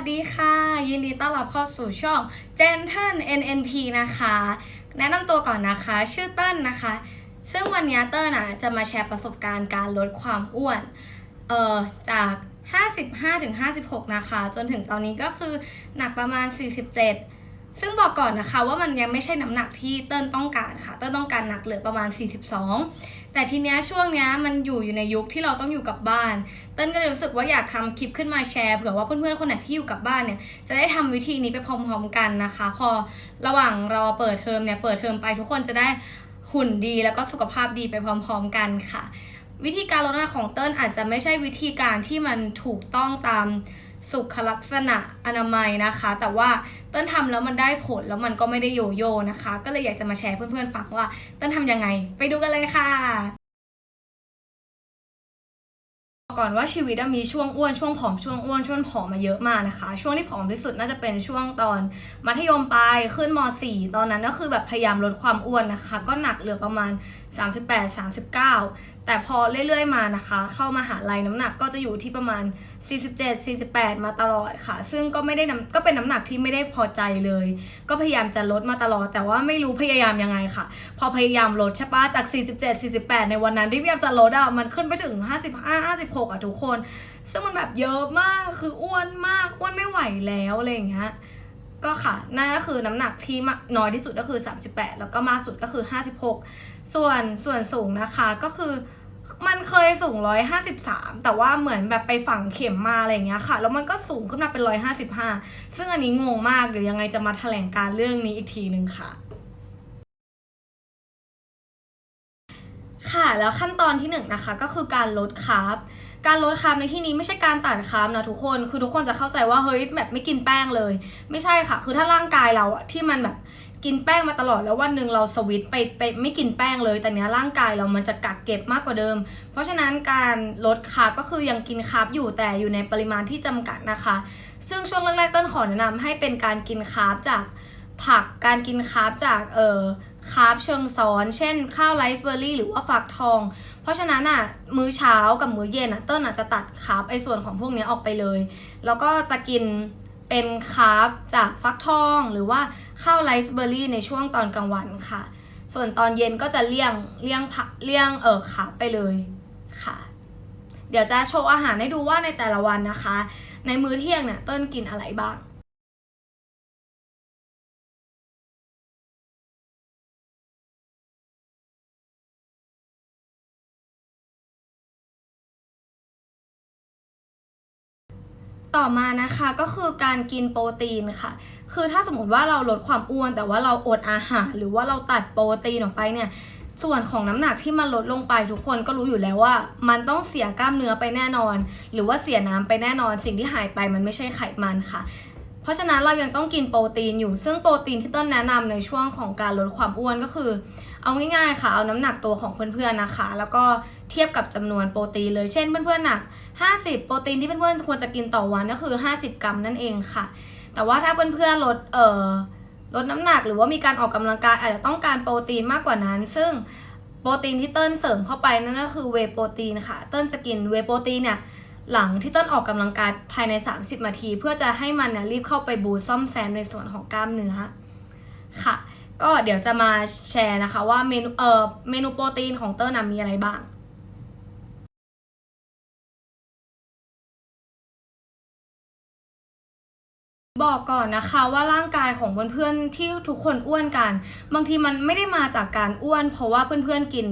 วัสดีค่ะ ยินดีต้อนรับเข้าสู่ช่อง Gentle NNP นะคะ แนะนำตัวก่อนนะคะ ชื่อเติ้ลนะคะ ซึ่งวันนี้เติ้ลอะจะมาแชร์ประสบการณ์การลดความอ้วน เอ่อ จาก 55ถึง56 นะคะ จนถึงตอนนี้ก็คือหนักประมาณ 47 ซึ่งบอกก่อนนะคะว่ามันยังไม่ใช่น้ำหนักที่เติ้ลต้องการค่ะ เติ้ลต้องการหนักเหลือประมาณ 42 แต่ทีเนี้ยช่วงเนี้ยมันอยู่อยู่ในยุคที่เราต้องอยู่กับบ้าน เติ้ลก็เลยรู้สึกว่าอยากทำคลิปขึ้นมาแชร์เผื่อว่าเพื่อนๆคนไหนที่อยู่กับบ้านเนี่ยจะได้ทำวิธีนี้ไปพร้อมๆกันนะคะ พอระหว่างรอเปิดเทอมเนี่ยเปิดเทอมไปทุกคนจะได้หุ่นดีแล้วก็สุขภาพดีไปพร้อม ๆ กันค่ะ วิธีการลดน้ำหนักของเติ้ลอาจจะไม่ใช่วิธีการที่มันถูกต้องตาม สุขลักษณะอนามัยนะคะ แต่ว่าเติ้ลทำแล้วมันได้ผลแล้วมันก็ไม่ได้โยโย่นะคะ ก็เลยอยากจะมาแชร์เพื่อนๆฟังว่าเติ้ลทำยังไง ไปดูกันเลยค่ะก่อนว่าชีวิตมีช่วงอ้วนช่วงผอมช่วงอ้วนช่วงผอมมาเยอะมากนะคะ ช่วงที่ผอมที่สุดน่าจะเป็นช่วงตอนมัธยมปลายขึ้นม .4 ตอนนั้นก็คือแบบพยายามลดความอ้วนนะคะ ก็หนักเหลือประมาณ38 39 แต่พอเรื่อยๆมานะคะ เข้ามาหาลัยน้ำหนักก็จะอยู่ที่ประมาณ 47 48 มาตลอดค่ะ ซึ่งก็ไม่ได้น้ำก็เป็นน้ำหนักที่ไม่ได้พอใจเลย ก็พยายามจะลดมาตลอด แต่ว่าไม่รู้พยายามยังไงค่ะ พอพยายามลดใช่ปะจาก 47 48 ในวันนั้นที่พยายามจะลดอะมันขึ้นไปถึง 55 56อะทุกคน ซึ่งมันแบบเยอะมากคืออ้วนมากอ้วนไม่ไหวแล้วอะไรอย่างเงี้ย ก็ค่ะนั่นก็คือน้ำหนักที่น้อยที่สุดก็คือ 38 แล้วก็มากสุดก็คือ 56 ส่วนส่วนสูงนะคะก็คือมันเคยสูง 153 แต่ว่าเหมือนแบบไปฝังเข็มมาอะไรอย่างเงี้ยค่ะ แล้วมันก็สูงขึ้นมาเป็น 155 ซึ่งอันนี้งงมากเดี๋ยวยังไงจะมาแถลงการเรื่องนี้อีกทีหนึ่งค่ะ ค่ะ แล้วขั้นตอนที่หนึ่งนะคะก็คือการลดคาร์บการลดคาร์บในที่นี้ไม่ใช่การตัดคาร์บนะทุกคน คือทุกคนจะเข้าใจว่าเฮ้ยแบบไม่กินแป้งเลย ไม่ใช่ค่ะ คือถ้าร่างกายเราอะที่มันแบบกินแป้งมาตลอดแล้ววันหนึ่งเราสวิตไปไปไม่กินแป้งเลย แต่เนี้ยร่างกายเรามันจะกักเก็บมากกว่าเดิม เพราะฉะนั้นการลดคาร์บก็คือยังกินคาร์บอยู่แต่อยู่ในปริมาณที่จำกัดนะคะ ซึ่งช่วงแรกๆต้นขอแนะนำให้เป็นการกินคาร์บจาก ผักการกินคาร์บจากเอ่อคาร์บเชิงซ้อน เช่น ข้าวไรซ์เบอร์รี่หรือว่าฟักทอง เพราะฉะนั้นอะมื้อเช้ากับมื้อเย็นอะเต้นอาจจะตัดคาร์บไอส่วนของพวกนี้ออกไปเลย แล้วก็จะกินเป็นคาร์บจากฟักทองหรือว่าข้าวไรซ์เบอร์รี่ในช่วงตอนกลางวันค่ะ ส่วนตอนเย็นก็จะเลี่ยงเลี่ยงผักเลี่ยงเออคาร์บไปเลยค่ะ เดี๋ยวจะโชว์อาหารให้ดูว่าในแต่ละวันนะคะ ในมื้อเที่ยงเนี่ยเต้นกินอะไรบ้าง ต่อมานะคะก็คือการกินโปรตีนค่ะ คือถ้าสมมติว่าเราลดความอ้วนแต่ว่าเราอดอาหาร หรือว่าเราตัดโปรตีนออกไปเนี่ยส่วนของน้ำหนักที่มันลดลงไปทุกคนก็รู้อยู่แล้วว่า มันต้องเสียกล้ามเนื้อไปแน่นอน หรือว่าเสียน้ำไปแน่นอน สิ่งที่หายไปมันไม่ใช่ไขมันค่ะ ราะฉะนั้นเรายังต้องกินโปรตีนอยู่ ซึ่งโปรตีนที่ต้นแนะนำในช่วงของการลดความอ้วนก็คือ เอาง่ายๆค่ะ เอาน้ำหนักตัวของเพื่อนๆนะคะ แล้วก็เทียบกับจำนวนโปรตีนเลย เช่นเพื่อนๆหนัก 50 โปรตีนที่เพื่อนๆควรจะกินต่อวันก็คือ 50 กรัมนั่นเองค่ะ แต่ว่าถ้าเพื่อนๆลดเอ่อลดน้ำหนักหรือว่ามีการออกกำลังกายอาจจะต้องการโปรตีนมากกว่านั้น ซึ่งโปรตีนที่เติ้ลเสริมเข้าไปนั่นก็คือเวโปรตีนค่ะ เติ้ลจะกินเวโปรตีนเนี่ย หลังที่ต้นออกกำลังกายภายใน 30 นาที เพื่อจะให้มันเนี่ยรีบเข้าไปบูซ่อมแซมในส่วนของกล้ามเนื้อค่ะ ก็เดี๋ยวจะมาแชร์นะคะว่าเมนูเอ่อเมนูโปรตีนของเต้ลนะมีอะไรบ้างบอกก่อนนะคะว่าร่างกายของเพื่อนๆที่ทุกคนอ้วนกัน บางทีมันไม่ได้มาจากการอ้วน เพราะว่าเพื่อนๆกิน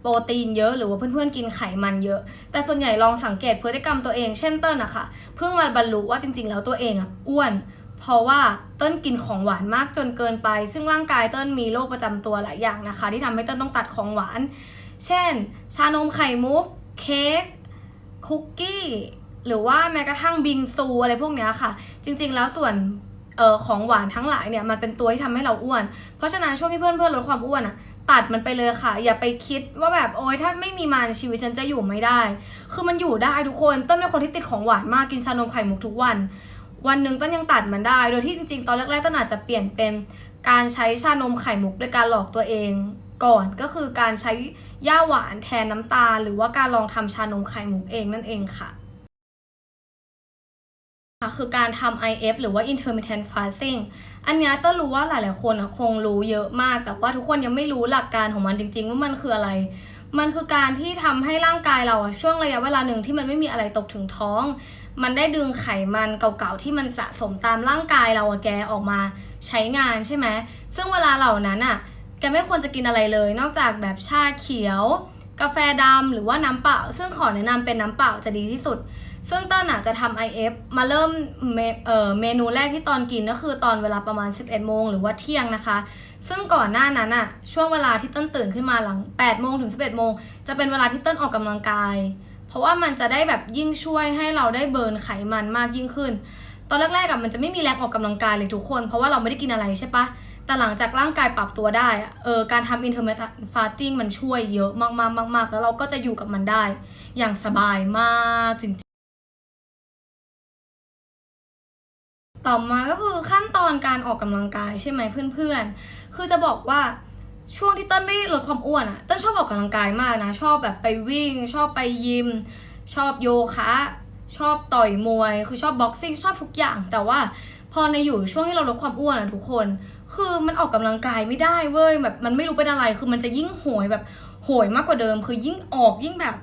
โปรตีนเยอะหรือว่าเพื่อนๆกินไขมันเยอะ แต่ส่วนใหญ่ลองสังเกตพฤติกรรมตัวเอง เช่นเติ้ลอะค่ะ เพิ่งมาบรรลุว่าจริง ๆ แล้วตัวเองอะอ้วน เพราะว่าเติ้ลกินของหวานมากจนเกินไป ซึ่งร่างกายเติ้ลมีโรคประจำตัวหลายอย่างนะคะ ที่ทำให้เติ้ลต้องตัดของหวาน เช่น ชานมไข่มุก เค้กคุกกี้หรือว่าแม้กระทั่งบิงซูอะไรพวกเนี้ยค่ะ จริง ๆ แล้วส่วน เออของหวานทั้งหลายเนี่ยมันเป็นตัวที่ทำให้เราอ้วน เพราะฉะนั้นช่วงที่เพื่อนเพื่อนๆลดความอ้วนอะตัดมันไปเลยค่ะ อย่าไปคิดว่าแบบโอ๊ยถ้าไม่มีมันชีวิตฉันจะอยู่ไม่ได้ คือมันอยู่ได้ทุกคนต้นเป็นคนที่ติดของหวานมากกินชานมไข่มุกทุกวัน วันหนึ่งต้นยังตัดมันได้ โดยที่จริงๆ ตอนแรกๆต้นอาจจะเปลี่ยนเป็นการใช้ชานมไข่มุกด้วยการหลอกตัวเองก่อนก็คือการใช้ย่าหวานแทนน้ำตาล หรือว่าการลองทำชานมไข่มุกเองนั่นเองค่ะ ค่ะคือการทำ IF หรือว่า intermittent fasting อันนี้ต้นรู้ว่าหลายๆคนอะคงรู้เยอะมาก แต่ว่าทุกคนยังไม่รู้หลักการของมันจริง ๆ ว่ามันคืออะไร มันคือการที่ทำให้ร่างกายเราอะช่วงระยะเวลาหนึ่งที่มันไม่มีอะไรตกถึงท้อง มันได้ดึงไขมันเก่าๆที่มันสะสมตามร่างกายเราอะแกออกมาใช้งานใช่ไหมซึ่งเวลาเหล่านั้นอะแกไม่ควรจะกินอะไรเลย นอกจากแบบชาเขียว กาแฟดำหรือว่าน้ำเปล่า ซึ่งขอแนะนำเป็นน้ำเปล่าจะดีที่สุด ซึ่งต้นอะจะทำ IF มาเริ่มเมเอ่อเมนูแรกที่ตอนกินก็คือตอนเวลาประมาณ 11 โมงหรือว่าเที่ยงนะคะ ซึ่งก่อนหน้านั้นอะช่วงเวลาที่ต้นตื่นขึ้นมาหลัง 8 โมงถึง 11 โมง จะเป็นเวลาที่ต้นออกกำลังกาย เพราะว่ามันจะได้แบบยิ่งช่วยให้เราได้เบิร์นไขมันมากยิ่งขึ้น ตอนแรกๆอะมันจะไม่มีแรงออกกำลังกายเลยทุกคน เพราะว่าเราไม่ได้กินอะไรใช่ปะแต่หลังจากร่างกายปรับตัวได้เออการทำ intermittent fasting มันช่วยเยอะมากๆมากๆแล้วเราก็จะอยู่กับมันได้ อย่างสบายมากจริง ต่อมาก็คือขั้นตอนการออกกำลังกายใช่ไหมเพื่อนๆ คือจะบอกว่าช่วงที่เต้นไม่ลดความอ้วนอะ่ะเต้นชอบออกกำลังกายมากนะ ชอบแบบไปวิ่ง ชอบไปยิม ชอบโยคะชอบต่อยมวย คือชอบบ็อกซิ่งชอบทุกอย่าง แต่ว่าพอในอยู่ช่วงที่เราลดความอ้วนอะทุกคน คือมันออกกำลังกายไม่ได้เว้ยแบบมันไม่รู้เป็นอะไร คือมันจะยิ่งโหยแบบโหยมากกว่าเดิม คือยิ่งออกยิ่งแบบ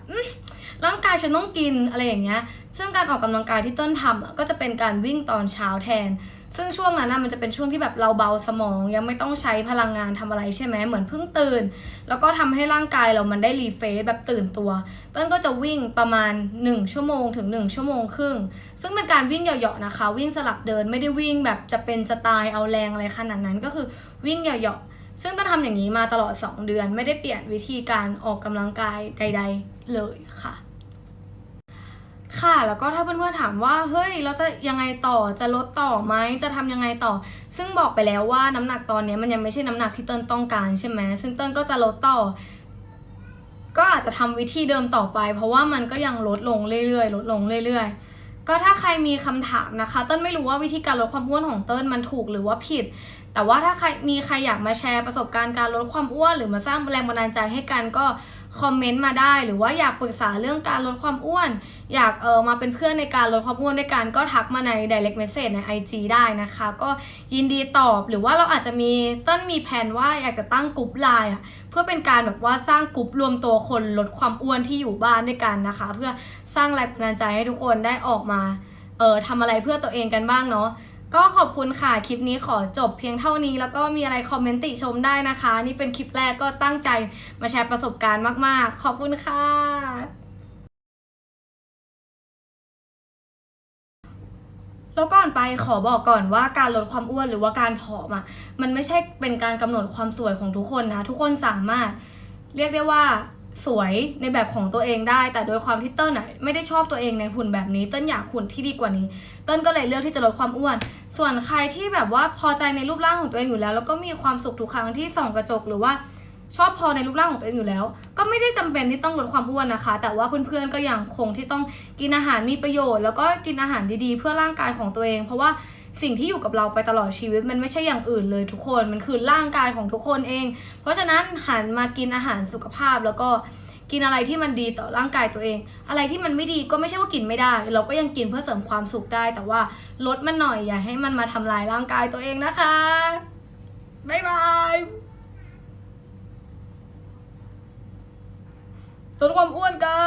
ร่างกายฉันต้องกินอะไรอย่างเงี้ย ซึ่งการออกกำลังกายที่เต้นทำก็จะเป็นการวิ่งตอนเช้าแทน ซึ่งช่วงนั้นนะมันจะเป็นช่วงที่แบบเราเบาสมอง ยังไม่ต้องใช้พลังงานทำอะไรใช่ไหมเหมือนเพิ่งตื่น แล้วก็ทำให้ร่างกายเรามันได้รีเฟรชแบบตื่นตัว เต้นก็จะวิ่งประมาณ 1 ชั่วโมงถึง 1 ชั่วโมงครึ่ง ซึ่งเป็นการวิ่งเหยาะๆนะคะ วิ่งสลับเดินไม่ได้วิ่งแบบจะเป็นจะตายเอาแรงอะไรขนาดนั้นก็คือวิ่งเหยาะๆซึ่งต้นทำอย่างนี้มาตลอด 2 เดือนไม่ได้เปลี่ยนวิธีการออกกำลังกายใด ๆ เลยค่ะ ค่ะ แล้วก็ถ้าเพื่อนๆถามว่า เฮ้ย เราจะยังไงต่อ จะลดต่อไหม จะทำยังไงต่อ ซึ่งบอกไปแล้วว่าน้ำหนักตอนนี้มันยังไม่ใช่น้ำหนักที่เติ้ลต้องการใช่ไหม ซึ่งเติ้ลก็จะลดต่อ ก็อาจจะทำวิธีเดิมต่อไป เพราะว่ามันก็ยังลดลงเรื่อยๆ ลดลงเรื่อยๆก็ถ้าใครมีคำถามนะคะ เติ้ลไม่รู้ว่าวิธีการลดความอ้วนของเติ้ลมันถูกหรือว่าผิด แต่ว่าถ้าใครมีใครอยากมาแชร์ประสบการณ์การลดความอ้วนหรือมาสร้างแรงบันดาลใจให้กันก็คอมเมนต์มาได้ หรือว่าอยากปรึกษาเรื่องการลดความอ้วน อยากเออมาเป็นเพื่อนในการลดความอ้วนด้วยกันก็ทักมาใน direct message ใน IG ได้นะคะ ก็ยินดีตอบหรือว่าเราอาจจะมีต้นมีแผนว่าอยากจะตั้งกลุ่มไลน์อะเพื่อเป็นการแบบว่าสร้างกลุ่มรวมตัวคนลดความอ้วนที่อยู่บ้านด้วยกันนะคะ เพื่อสร้างแรงบันดาลใจให้ทุกคนได้ออกมาเออทำอะไรเพื่อตัวเองกันบ้างเนาะ ก็ขอบคุณค่ะ คลิปนี้ขอจบเพียงเท่านี้ แล้วก็มีอะไรคอมเมนต์ติชมได้นะคะ นี่เป็นคลิปแรกก็ตั้งใจมาแชร์ประสบการณ์มาก ๆ ขอบคุณค่ะ แล้วก่อนไปขอบอกก่อนว่าการลดความอ้วนหรือว่าการผอมอะมันไม่ใช่เป็นการกำหนดความสวยของทุกคนนะ ทุกคนสามารถเรียกได้ว่า สวยในแบบของตัวเองได้ แต่โดยความที่เติ้ลอะไม่ได้ชอบตัวเองในหุ่นแบบนี้ เติ้ลอยากหุ่นที่ดีกว่านี้ เติ้ลก็เลยเลือกที่จะลดความอ้วน ส่วนใครที่แบบว่าพอใจในรูปร่างของตัวเองอยู่แล้ว แล้วก็มีความสุขทุกครั้งที่ส่องกระจกหรือว่าชอบพอในรูปร่างของตัวเองอยู่แล้ว ก็ไม่ได้จำเป็นที่ต้องลดความอ้วนนะคะ แต่ว่าเพื่อนๆก็ยังคงที่ต้องกินอาหารมีประโยชน์ แล้วก็กินอาหารดีๆ เพื่อร่างกายของตัวเอง เพราะว่า สิ่งที่อยู่กับเราไปตลอดชีวิต มันไม่ใช่อย่างอื่นเลยทุกคนมันคือร่างกายของทุกคนเอง เพราะฉะนั้นหันมากินอาหารสุขภาพแล้วก็กินอะไรที่มันดีต่อร่างกายตัวเอง อะไรที่มันไม่ดีก็ไม่ใช่ว่ากินไม่ได้ เราก็ยังกินเพื่อเสริมความสุขได้ แต่ว่าลดมันหน่อยอย่าให้มันมาทำลายร่างกายตัวเองนะคะบ๊ายบายลดความอ้วนกัน